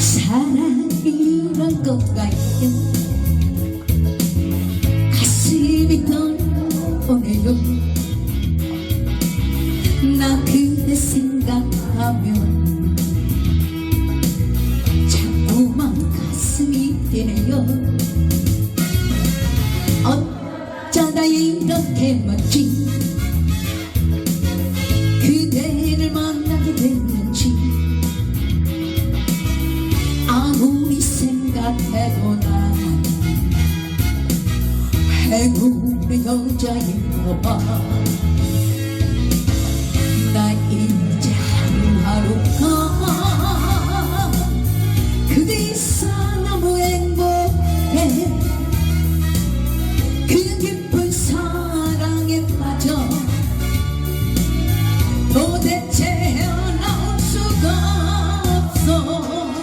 사랑이란 것가요 가슴이 떨어오네요. 나 그대 생각하면 자꾸만 가슴이 뛰네요. 어쩌다 이렇게 멋진 생각해도 난 행운의 여자인가 봐